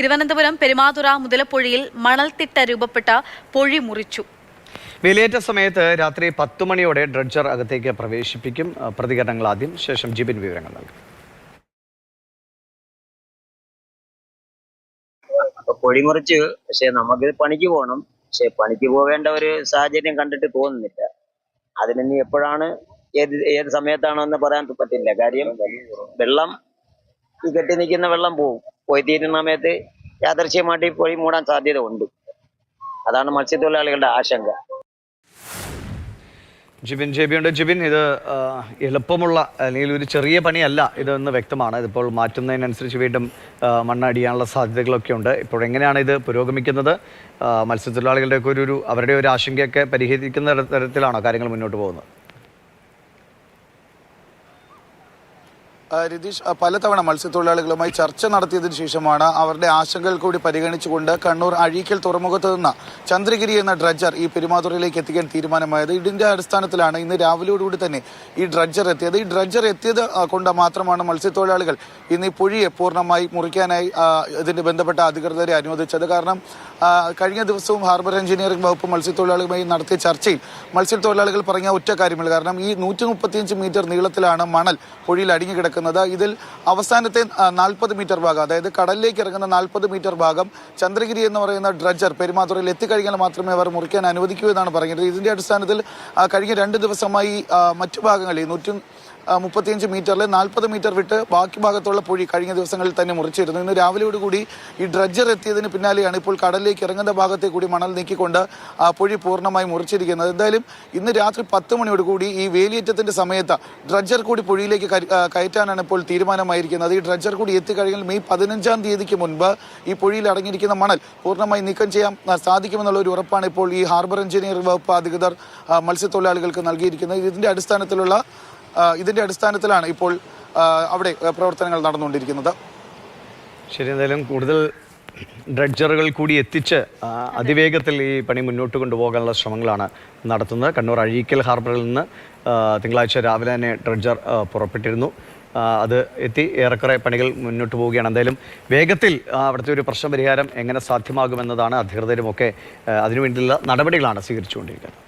തിരുവനന്തപുരം പെരുമാതുറ മുതലപ്പൊഴിയിൽ മണൽത്തിട്ട രൂപപ്പെട്ട പൊഴി മുറിച്ചു. വിലയേറ്റ സമയത്ത് രാത്രി പത്തു മണിയോടെ ഡ്രഡ്ജർ അകത്തേക്ക് പ്രവേശിപ്പിക്കും. പ്രതികരണങ്ങൾ ആദ്യം. ശേഷം ജിബിൻ വിവരങ്ങൾ നൽകും. പൊഴി പൊഴിമുറിച്ച് പക്ഷെ നമുക്ക് പണിക്ക് പോകണം. പക്ഷെ പണിക്ക് പോവേണ്ട ഒരു സാഹചര്യം കണ്ടിട്ട് തോന്നുന്നില്ല. അതിനി എപ്പോഴാണ് ഏത് ഏത് സമയത്താണോ എന്ന് പറയാൻ പറ്റില്ല. കാര്യം വെള്ളം കെട്ടി നിൽക്കുന്ന വെള്ളം പോവും. പോയി തീരുന്ന സമയത്ത് യാദർശ്യമായിട്ട് പോയി മൂടാൻ സാധ്യത ഉണ്ട് അതാണ് മത്സ്യത്തൊഴിലാളികളുടെ ആശങ്ക. ജിബിൻ ജെബിയുണ്ട്. ജിബിൻ ഇത് എളുപ്പമുള്ള അല്ലെങ്കിൽ ഒരു ചെറിയ പണിയല്ല ഇതെന്ന് വ്യക്തമാണ്. ഇതിപ്പോൾ മാറ്റുന്നതിനനുസരിച്ച് വീണ്ടും മണ്ണടിയാനുള്ള സാധ്യതകളൊക്കെ ഉണ്ട്. ഇപ്പോൾ എങ്ങനെയാണ് ഇത് പുരോഗമിക്കുന്നത്? മത്സ്യത്തൊഴിലാളികളുടെയൊക്കെ ഒരു അവരുടെ ഒരു ആശങ്കയൊക്കെ പരിഹരിക്കുന്ന തരത്തിലാണോ കാര്യങ്ങൾ മുന്നോട്ട് പോകുന്നത്? രതീഷ് പലതവണ മത്സ്യത്തൊഴിലാളികളുമായി ചർച്ച നടത്തിയതിനു ശേഷമാണ് അവരുടെ ആശങ്കകൾ കൂടി പരിഗണിച്ചുകൊണ്ട് കണ്ണൂർ അഴീക്കൽ തുറമുഖത്ത് നിന്ന് ചന്ദ്രഗിരി എന്ന ഡ്രഡ്ജർ ഈ പെരുമാതുറയിലേക്ക് എത്തിക്കാൻ തീരുമാനമായത്. ഇതിന്റെ അടിസ്ഥാനത്തിലാണ് ഇന്ന് രാവിലെയോടുകൂടി തന്നെ ഈ ഡ്രഡ്ജർ എത്തിയത്. ഈ ഡ്രഡ്ജർ എത്തിയത് കൊണ്ട് മാത്രമാണ് മത്സ്യത്തൊഴിലാളികൾ ഇന്ന് ഈ പുഴിയെ പൂർണമായി മുറിക്കാനായി ഇതിന് ബന്ധപ്പെട്ട അധികൃതരെ അനുവദിച്ചത്. കാരണം കഴിഞ്ഞ ദിവസവും ഹാർബർ എഞ്ചിനീയറിംഗ് വകുപ്പ് മത്സ്യത്തൊഴിലാളികളുമായി നടത്തിയ ചർച്ചയിൽ മത്സ്യത്തൊഴിലാളികൾ പറഞ്ഞ ഒറ്റ കാര്യമില്ല. കാരണം ഈ നൂറ്റി മീറ്റർ നീളത്തിലാണ് മണൽ പുഴയിൽ അടിഞ്ഞു ഇതിൽ അവസാനത്തെ നാൽപ്പത് മീറ്റർ ഭാഗം അതായത് കടലിലേക്ക് ഇറങ്ങുന്ന നാൽപ്പത് മീറ്റർ ഭാഗം ചന്ദ്രഗിരി എന്ന് പറയുന്ന ഡ്രഡ്ജർ പെരുമാതുറയിൽ എത്തിക്കഴിഞ്ഞാൽ മാത്രമേ അവർ മുറിക്കാൻ അനുവദിക്കൂ എന്നാണ് പറയുന്നത്. ഇതിന്റെ അടിസ്ഥാനത്തിൽ കഴിഞ്ഞ രണ്ട് ദിവസമായി മറ്റു ഭാഗങ്ങളിൽ നൂറ്റി മുപ്പത്തിയഞ്ച് മീറ്ററിൽ നാൽപ്പത് മീറ്റർ വിട്ട് ബാക്കി ഭാഗത്തുള്ള പുഴി കഴിഞ്ഞ ദിവസങ്ങളിൽ തന്നെ മുറിച്ചിരുന്നു. ഇന്ന് രാവിലെയോടുകൂടി ഈ ഡ്രഡ്ജർ എത്തിയതിന് പിന്നാലെയാണ് ഇപ്പോൾ കടലിലേക്ക് ഇറങ്ങുന്ന ഭാഗത്തെ കൂടി മണൽ നീക്കിക്കൊണ്ട് ആ പുഴി പൂർണമായി മുറിച്ചിരിക്കുന്നത്. എന്തായാലും ഇന്ന് രാത്രി പത്ത് മണിയോടുകൂടി ഈ വേലിയേറ്റത്തിന്റെ സമയത്ത് ഡ്രഡ്ജർ കൂടി പുഴയിലേക്ക് കയറ്റാനാണ് ഇപ്പോൾ തീരുമാനമായിരിക്കുന്നത്. ഈ ഡ്രഡ്ജർ കൂടി എത്തിക്കഴിഞ്ഞാൽ മെയ് പതിനഞ്ചാം തീയതിക്ക് മുൻപ് ഈ പുഴയിൽ അടങ്ങിയിരിക്കുന്ന മണൽ പൂർണമായി നീക്കം ചെയ്യാൻ സാധിക്കുമെന്നുള്ള ഒരു ഉറപ്പാണ് ഇപ്പോൾ ഈ ഹാർബർ എഞ്ചിനീയർ വകുപ്പ് അധികൃതർ മത്സ്യത്തൊഴിലാളികൾക്ക് നൽകിയിരിക്കുന്നത്. ഇതിന്റെ അടിസ്ഥാനത്തിലുള്ള ഇതിന്റെ അടിസ്ഥാനത്തിലാണ് ഇപ്പോൾ അവിടെ പ്രവർത്തനങ്ങൾ നടന്നുകൊണ്ടിരിക്കുന്നത്. ശരി എന്തായാലും കൂടുതൽ ഡ്രഡ്ജറുകൾ കൂടി എത്തിച്ച് അതിവേഗത്തിൽ ഈ പണി മുന്നോട്ട് കൊണ്ടുപോകാനുള്ള ശ്രമങ്ങളാണ് നടത്തുന്നത്. കണ്ണൂർ അഴീക്കൽ ഹാർബറിൽ നിന്ന് തിങ്കളാഴ്ച രാവിലെ തന്നെ ഡ്രഡ്ജർ പുറപ്പെട്ടിരുന്നു. അത് എത്തി. ഏറെക്കുറെ പണികൾ മുന്നോട്ട് പോവുകയാണ്. എന്തായാലും വേഗത്തിൽ അവിടുത്തെ ഒരു പ്രശ്ന പരിഹാരം എങ്ങനെ സാധ്യമാകുമെന്നതാണ് അധികൃതരുമൊക്കെ അതിനുവേണ്ടിയുള്ള നടപടികളാണ് സ്വീകരിച്ചുകൊണ്ടിരിക്കുന്നത്.